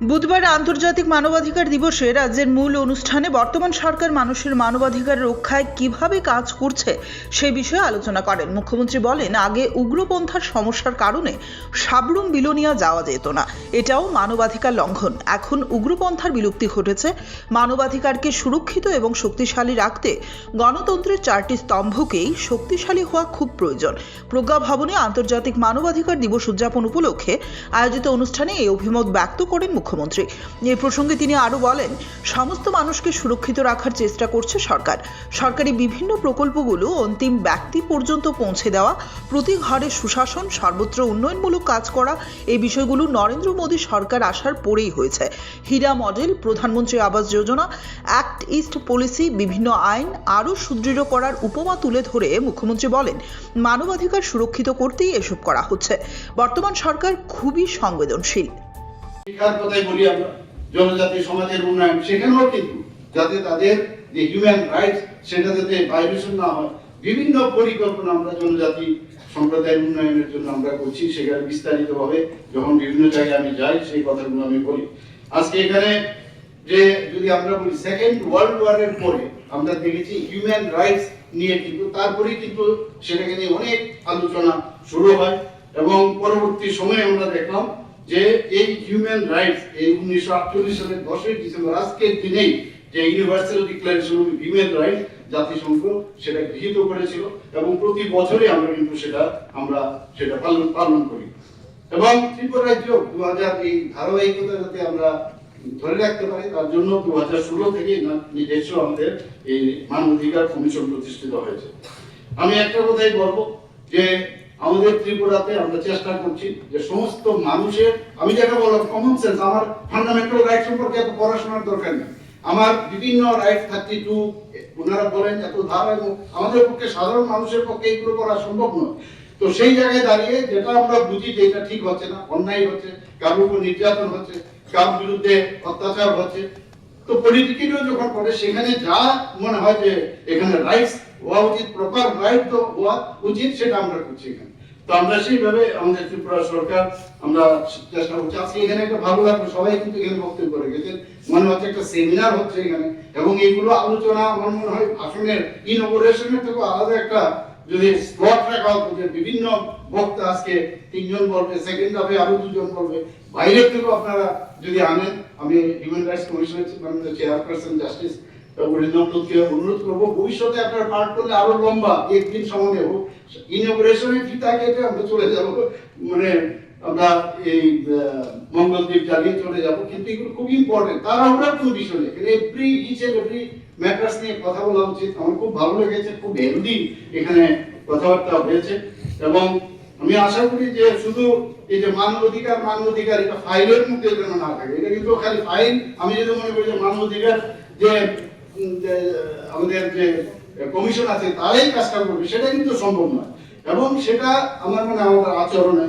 বুধবার আন্তর্জাতিক মানবাধিকার দিবসে রাজ্যের মূল অনুষ্ঠানে বর্তমান সরকার মানুষের মানবাধিকার রক্ষায় কীভাবে কাজ করছে সে বিষয়ে আলোচনা করেন। মুখ্যমন্ত্রী বলেন, আগে উগ্রপন্থার সমস্যার কারণে সাবরুম বিলোনিয়া যাওয়া যেত না। এটাও মানবাধিকার লঙ্ঘন। এখন উগ্রপন্থার বিলুপ্তি ঘটেছে। মানবাধিকারকে সুরক্ষিত এবং শক্তিশালী রাখতে গণতন্ত্রের চারটি স্তম্ভকেই শক্তিশালী হওয়া খুব প্রয়োজন। প্রজ্ঞা ভবনে আন্তর্জাতিক মানবাধিকার দিবস উদযাপন উপলক্ষে আয়োজিত অনুষ্ঠানে এই অভিমত ব্যক্ত করেন মুখ্যমন্ত্রী। এ প্রসঙ্গে তিনি আরও বলেন, সমস্ত মানুষকে সুরক্ষিত রাখার চেষ্টা করছে সরকার। সরকারি বিভিন্ন প্রকল্পগুলো অন্তিম ব্যক্তি পর্যন্ত পৌঁছে দেওয়া, প্রতি ঘরে সুশাসন, সর্বত্র উন্নয়নমূলক কাজ করা, এই বিষয়গুলো নরেন্দ্র মোদী সরকার আসার পরেই হয়েছে। হীরা মডেল, প্রধানমন্ত্রী Awas Yojana, act east policy, বিভিন্ন আইন আরও সুদৃঢ় করার উপমা তুলে ধরে মুখ্যমন্ত্রী বলেন, মানবাধিকার সুরক্ষিত করতেই এসব করা হচ্ছে। বর্তমান সরকার খুবই সংবেদনশীল। শিক্ষার কথাই বলি আমরা। জনজাতি সমাজের উন্নয়ন, সেখানেও কিন্তু যাতে তাদের যে হিউম্যান রাইটস সেটা যাতে না হয়, বিভিন্ন পরিকল্পনা আমরা জনজাতি সম্প্রদায়ের উন্নয়নের জন্য আমরা করছি। সেখানে বিস্তারিত ভাবে যখন বিভিন্ন জায়গায় আমি যাই, সেই কথাগুলো আমি বলি। আজকে এখানে যে যদি আমরা বলি সেকেন্ড ওয়ার্ল্ড ওয়ারের পরে আমরা দেখেছি হিউম্যান রাইটস নিয়ে কিন্তু তারপরে কিন্তু সেটাকে নিয়ে অনেক আলোচনা শুরু হয় এবং পরবর্তী সময়ে আমরা দেখলাম যে এই হিউম্যান রাইটস এই উনিশশো আটচল্লিশ সালের দশই ডিসেম্বর, আজকের দিনেই যে universal declaration of human rights জাতিসংঘ সেটা গৃহীত করেছিল এবং প্রতি বছরই আমরা কিন্তু সেটা, আমরা সেটা পালন পালন করি। এবং ত্রিপুরা রাজ্য দু হাজার এই ধারাবাহিকতা যাতে আমরা ধরে রাখতে পারি, তার জন্য দু হাজার ষোলো থেকে নিজস্ব আমাদের এই মানবাধিকার কমিশন প্রতিষ্ঠিত হয়েছে। আমি একটা কথাই বলব যে আমাদের ত্রিপুরাতে আমরা চেষ্টা করছি যে সমস্ত মানুষের, আমি যেটা বললাম কমন সেন্স আমার ফান্ডামেন্টাল রাইট সম্পর্কে এত পড়াশোনার দরকার নেই। আমার বিভিন্ন রাইট থার্টি টু ওনারা বলেন এত ধারা, এবং আমাদের পক্ষে সাধারণ মানুষের পক্ষে এগুলো করা সম্ভব নয়। তো সেই জায়গায় দাঁড়িয়ে যেটা আমরা বুঝি যে এটা ঠিক হচ্ছে না, অন্যায় হচ্ছে, কারোর উপর নির্যাতন হচ্ছে, কারোর বিরুদ্ধে অত্যাচার হচ্ছে। তো পলিটিক্যালিও যখন করে, সেখানে যা মনে হয় যে এখানে রাইটস হওয়া উচিত প্রপার রাইট তো হওয়া উচিত, সেটা আমরা করছি এখানে। তো আমরা সেইভাবে আমাদের ত্রিপুরা সরকার, আমরা চেষ্টা করছি। আজকে এখানে একটা ভালো লাগল, সবাই কিন্তু এখানে বক্তব্য করে গেছেন মনে হচ্ছে একটা সেমিনার হচ্ছে এখানে। এবং এইগুলো আলোচনা, আমার মনে হয় ভাষণের ইনোভেশনের থেকে আলাদা একটা যদি স্লট রাখা হতো যে বিভিন্ন বক্তা আজকে তিনজন বলবে সেকেন্ড হাফে আরও দুজন বলবে। বাইরের থেকেও আপনারা যদি আনেন, আমি হিউম্যান রাইটস কমিশনের চেয়ারপারসন জাস্টিস অনুরোধ করব? ভবিষ্যতে আপনারা পাঠ আরও লম্বা একদিন সময় নেব। ইনোগ্রেশনের ফিতা কেটে আমরা চলে যাব। মানে আমরা এই মঙ্গলদ্বীপ জ্বালিয়ে চলে যাব। কিন্তু তার আমরা কোনো বিষয় নেই। এভরি ম্যাটার্স নিয়ে কথা বলা উচিত। আমার খুব ভালো লেগেছে খুব হেলদি এখানে কথাবার্তা হয়েছে। এবং আমি আশা করি যে শুধু এই যে মানব অধিকার এটা ফাইলের মধ্যে যেন না থাকে এটা কিন্তু খালি ফাইল আমি যদি মনে করি যে মানব অধিকার যে, আমাদের যে কমিশন আছে, তারাই কাজটা করবে, সেটা কিন্তু সম্ভব নয়। এবং সেটা আমার মানে আমাদের আচরণে,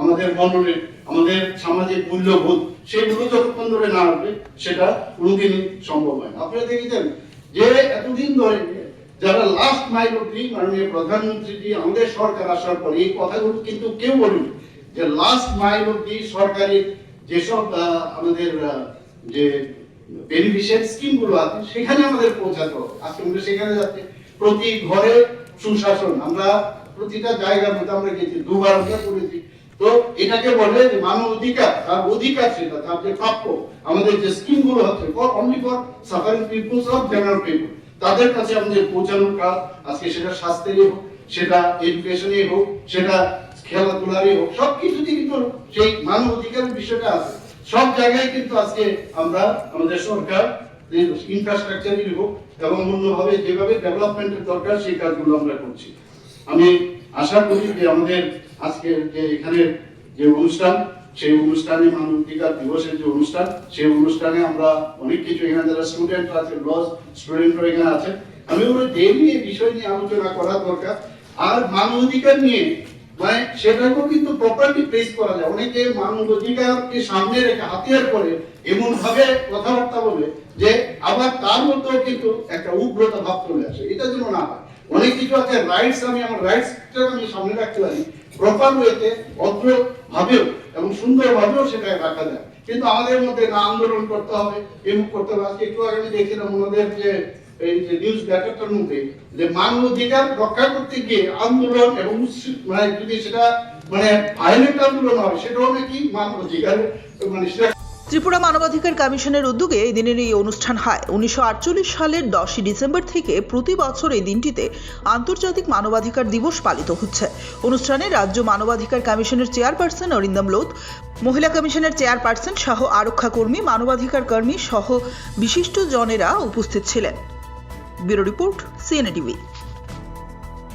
আমাদের মননে আমাদের সামাজিক মূল্যবোধ, সেগুলো যতক্ষণ ধরে না আসবে, সেটা কোনোদিনই সম্ভব হয় আপনারা দেখেছেন যে এতদিন ধরে যারা লাস্ট মাইল অব্দি মাননীয় প্রধানমন্ত্রীজি, আমাদের সরকার আসার পরে এই কথাগুলো কিন্তু কেউ বলেনি যে লাস্ট মাইল অব্দি সরকারি যেসব আমাদের যে বেনিফিশিয়ারি স্কিমগুলো আছে, সেখানে আমাদের পৌঁছাতে হবে। আজকে আমরা সেখানে যাচ্ছি। প্রতি ঘরে সুশাসন, আমরা প্রতিটা জায়গার মধ্যে আমরা গেছি, দুবার আমরা করেছি। তো এটাকে বলে যে মানব অধিকার, তার অধিকার সেটা, তার যে প্রাপ্য, আমাদের যে স্কিমগুলো হচ্ছে for only for suffering peoples of general people তাদের কাছে আমাদের পৌঁছানোর কাজ আজকে সেটা স্বাস্থ্যেরই হোক, সেটা এডুকেশনই হোক, সেটা খেলাধুলারই হোক সব কিছুতেই কিন্তু সেই মানব অধিকারের বিষয়টা আছে। সব জায়গায় কিন্তু আজকে আমরা আমাদের সরকার ইনফ্রাস্ট্রাকচারই হোক এবং অন্যভাবে যেভাবে ডেভেলপমেন্টের দরকার সেই কাজগুলো আমরা করছি। আমি আশা করি যে আমাদের আজকে যে এখানে যে অনুষ্ঠান, সেই অনুষ্ঠানে মানবাধিকার দিবসের যে অনুষ্ঠান, সেই অনুষ্ঠানে আমরা অনেক কিছু এখানে যারা স্টুডেন্ট আছে লস স্টুডেন্টরা এখানে আছে। আমি বলি ডেইলি এই বিষয় নিয়ে আলোচনা করা দরকার। আর মানবাধিকার নিয়ে মানে সেটাকেও কিন্তু প্রপারলি করা যায়। অনেকে মানব অধিকারকে সামনে রেখে হাতিয়ার করে এমন ভাবে কথাবার্তা বলে যে আবার তার মধ্যেও কিন্তু একটা উগ্রতা ভাব চলে আসে। এটা যেন না হয়। অনেক কিছু আছে রাইটস আমি আমার রাইটসটা আমি সামনে রাখতে পারি। প্রপার ওয়েতে ভাবেও এবং সুন্দর ভাবেও সেটা রাখা যায়। কিন্তু আমাদের মধ্যে না আন্দোলন করতে হবে এমুক করতে হবে। আজকে একটু আগে আমি দেখছিলাম ওনাদের যে নিউজ মধ্যে যে রক্ষা করতে গিয়ে আন্দোলন এবং মানে যদি সেটা মানে ভায়োলেন্ট আন্দোলন সেটাও নাকি মানে সেটা ত্রিপুরা মানবাধিকার কমিশনের উদ্যোগে এই দিনের এই অনুষ্ঠান হয়। উনিশশো আটচল্লিশ সালের দশই ডিসেম্বর থেকে প্রতি বছর এই দিনটিতে আন্তর্জাতিক মানবাধিকার দিবস পালিত হচ্ছে। অনুষ্ঠানে রাজ্য মানবাধিকার কমিশনের চেয়ারপারসন অরিন্দম লোধ, মহিলা কমিশনের চেয়ারপারসন সহ আরক্ষা কর্মী মানবাধিকার কর্মী সহ বিশিষ্ট জনেরা উপস্থিত ছিলেন। Bureau report CNA TV.